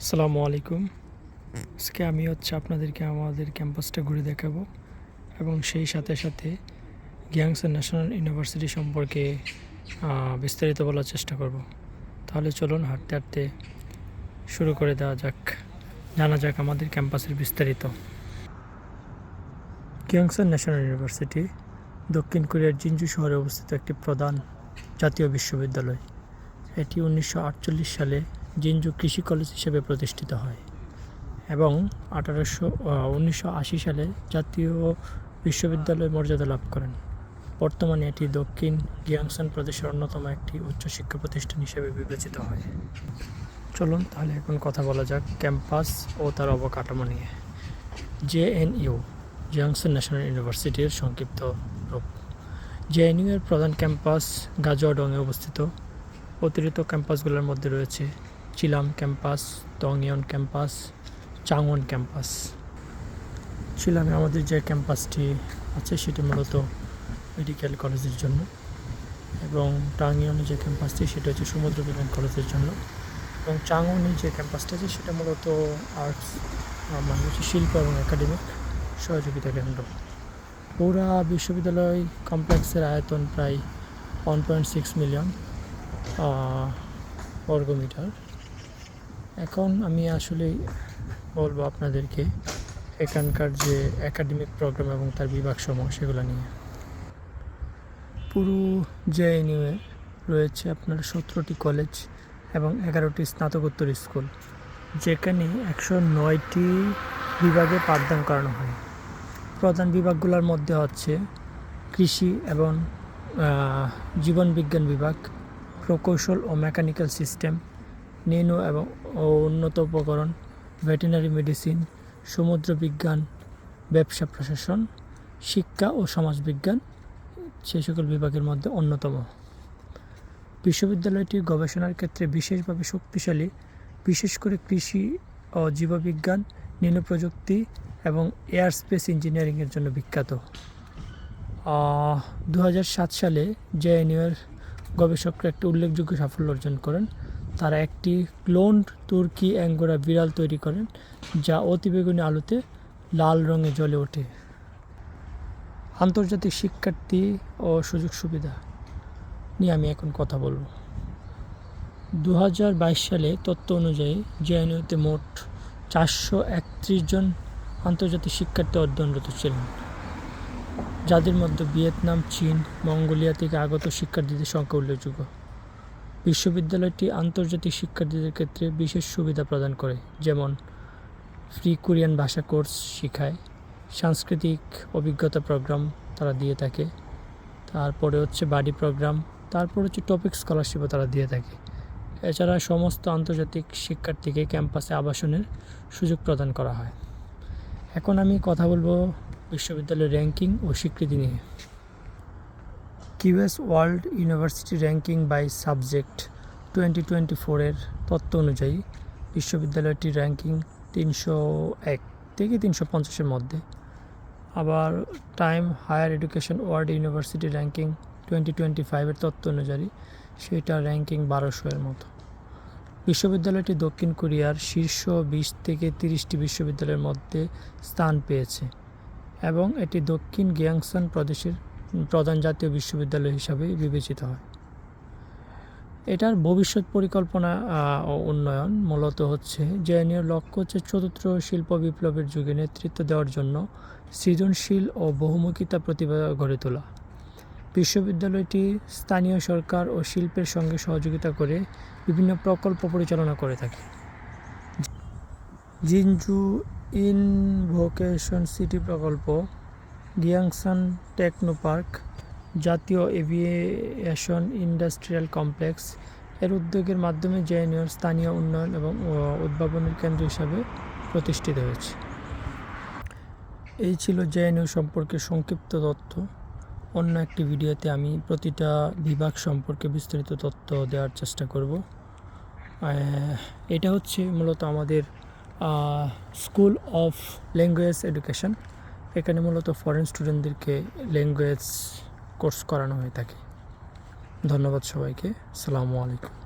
আসসালামু আলাইকুম। আজকে আমি হচ্ছে আপনাদেরকে আমাদের ক্যাম্পাসটা ঘুরে দেখাবো এবং সেই সাথে সাথে গিয়াংসন ন্যাশনাল ইউনিভার্সিটি সম্পর্কে বিস্তারিত বলার চেষ্টা করব। তাহলে চলুন হাঁটতে হাঁটতে শুরু করে দেওয়া যাক। জানা যাক আমাদের ক্যাম্পাসের বিস্তারিত। কিয়ংসন ন্যাশনাল ইউনিভার্সিটি দক্ষিণ কোরিয়ার জিঞ্জু শহরে অবস্থিত একটি প্রধান জাতীয় বিশ্ববিদ্যালয়। এটি উনিশশো আটচল্লিশ সালে জিনজু কৃষি কলেজ হিসেবে প্রতিষ্ঠিত হয় এবং আঠারোশো উনিশশো আশি সালে জাতীয় বিশ্ববিদ্যালয় মর্যাদা লাভ করেন। বর্তমানে এটি দক্ষিণ গিয়াংসন প্রদেশের অন্যতম একটি উচ্চশিক্ষা প্রতিষ্ঠান হিসেবে বিবেচিত হয়। চলুন তাহলে এখন কথা বলা যাক ক্যাম্পাস ও তার অবকাঠামো নিয়ে। জেএনইউ জিয়াংসন ন্যাশনাল ইউনিভার্সিটির সংক্ষিপ্ত রূপ। জেএনইউ এর প্রধান ক্যাম্পাস গাজোয়াডংয়ে অবস্থিত। অতিরিক্ত ক্যাম্পাসগুলোর মধ্যে রয়েছে চিলাম ক্যাম্পাস টংইয়ন ক্যাম্পাস চাংওন ক্যাম্পাস চিলামে আমাদের যে ক্যাম্পাসটি আছে, সেটি মূলত মেডিকেল কলেজের জন্য এবং টাংইয়নে যে ক্যাম্পাসটি সেটা হচ্ছে সমুদ্র বিজ্ঞান কলেজের জন্য। এবং চাংওনে যে ক্যাম্পাসটা আছে, সেটা মূলত আর্টস মানে হচ্ছে শিল্প এবং একাডেমিক সহযোগিতা কেন্দ্র। পুরা বিশ্ববিদ্যালয় কমপ্লেক্সের আয়তন প্রায় ওয়ান পয়েন্ট সিক্স মিলিয়ন বর্গমিটার। এখন আমি আসলে বলব আপনাদেরকে এখানকার যে একাডেমিক প্রোগ্রাম এবং তার বিভাগ সমূহ সেগুলো নিয়ে। পুরো জেএনইউয়ে রয়েছে আপনার সতেরোটি কলেজ এবং এগারোটি স্নাতকোত্তর স্কুল যেখানে একশো নয়টি বিভাগে পাঠদান করানো হয়। প্রধান বিভাগগুলোর মধ্যে হচ্ছে কৃষি এবং আহ, জীবন বিজ্ঞান বিভাগ প্রকৌশল ও মেকানিক্যাল সিস্টেম নিম্ন এবং উন্নত উপকরণ ভেটেনারি মেডিসিন, সমুদ্র বিজ্ঞান, ব্যবসা প্রশাসন, শিক্ষা ও সমাজবিজ্ঞান সেই সকল বিভাগের মধ্যে অন্যতম। বিশ্ববিদ্যালয়টি গবেষণার ক্ষেত্রে বিশেষভাবে শক্তিশালী, বিশেষ করে কৃষি ও জীববিজ্ঞান নিম্ন প্রযুক্তি এবং এয়ার স্পেস ইঞ্জিনিয়ারিংয়ের জন্য বিখ্যাত। দু হাজার সাত সালে জেএনইউর গবেষকরা একটি উল্লেখযোগ্য সাফল্য অর্জন করেন। তারা একটি ক্লোনড তুর্কি অ্যাঙ্গোরা বিড়াল তৈরি করেন, যা অতিবেগুনি আলোতে লাল রঙে জ্বলে ওঠে। আন্তর্জাতিক শিক্ষার্থী ও সুযোগ সুবিধা নিয়ে আমি এখন কথা বলব। দু হাজার বাইশ সালে তথ্য অনুযায়ী জেএনইউতে মোট চারশো একত্রিশ জন আন্তর্জাতিক শিক্ষার্থী অধ্যয়নরত ছিলেন, যাদের মধ্যে ভিয়েতনাম, চীন, মঙ্গোলিয়া থেকে আগত শিক্ষার্থীদের সংখ্যা উল্লেখযোগ্য। বিশ্ববিদ্যালয়টি আন্তর্জাতিক শিক্ষার্থীদের ক্ষেত্রে বিশেষ সুবিধা প্রদান করে, যেমন ফ্রি কোরিয়ান ভাষা কোর্স শেখায়, সাংস্কৃতিক অভিজ্ঞতা প্রোগ্রাম তারা দিয়ে থাকে, তারপরে হচ্ছে বাডি প্রোগ্রাম, তারপর হচ্ছে টপিক স্কলারশিপও তারা দিয়ে থাকে। এছাড়া সমস্ত আন্তর্জাতিক শিক্ষার্থীকে ক্যাম্পাসে আবাসনের সুযোগ প্রদান করা হয়। এখন আমি কথা বলব বিশ্ববিদ্যালয়ের র্যাঙ্কিং ও স্বীকৃতি নিয়ে। QS world university ranking by subject twenty twenty ফোরের তত্ত্ব অনুযায়ী বিশ্ববিদ্যালয়টির র্যাঙ্কিং তিনশো এক থেকে তিনশো পঞ্চাশের মধ্যে। আবার time higher education world university ranking twenty twenty ফাইভের তত্ত্ব অনুযায়ী সেটা র্যাঙ্কিং বারোশো এর মতো। বিশ্ববিদ্যালয়টি দক্ষিণ কোরিয়ার শীর্ষ বিশ থেকে তিরিশটি বিশ্ববিদ্যালয়ের মধ্যে স্থান পেয়েছে এবং এটি দক্ষিণ গিয়াংসন প্রদেশের প্রধান জাতীয় বিশ্ববিদ্যালয় হিসাবে বিবেচিত হয়। এটার ভবিষ্যৎ পরিকল্পনা ও উন্নয়ন মূলত হচ্ছে জেএনইউর লক্ষ্য হচ্ছে চতুর্থ শিল্প বিপ্লবের যুগে নেতৃত্ব দেওয়ার জন্য সৃজনশীল ও বহুমুখিতা প্রতিভা গড়ে তোলা। বিশ্ববিদ্যালয়টি স্থানীয় সরকার ও শিল্পের সঙ্গে সহযোগিতা করে বিভিন্ন প্রকল্প পরিচালনা করে থাকে। জিনজু ইনভোকেশন সিটি প্রকল্প গিয়াংসান টেকনো পার্ক, জাতীয় এভিয়েশন ইন্ডাস্ট্রিয়াল কমপ্লেক্স। এর উদ্যোগের মাধ্যমে জেএনইউর স্থানীয় উন্নয়ন এবং উদ্ভাবনের কেন্দ্র হিসাবে প্রতিষ্ঠিত হয়েছে। এই ছিল জেএনইউ সম্পর্কে সংক্ষিপ্ত তথ্য। অন্য একটি ভিডিওতে আমি প্রতিটা বিভাগ সম্পর্কে বিস্তারিত তথ্য দেওয়ার চেষ্টা করব। এটা হচ্ছে মূলত আমাদের স্কুল অফ ল্যাঙ্গুয়েজ এডুকেশন এখানে মূলত ফরেন স্টুডেন্টদেরকে ল্যাঙ্গুয়েজ কোর্স করানো হয়ে থাকে। ধন্যবাদ সবাইকে। সালামু আলাইকুম।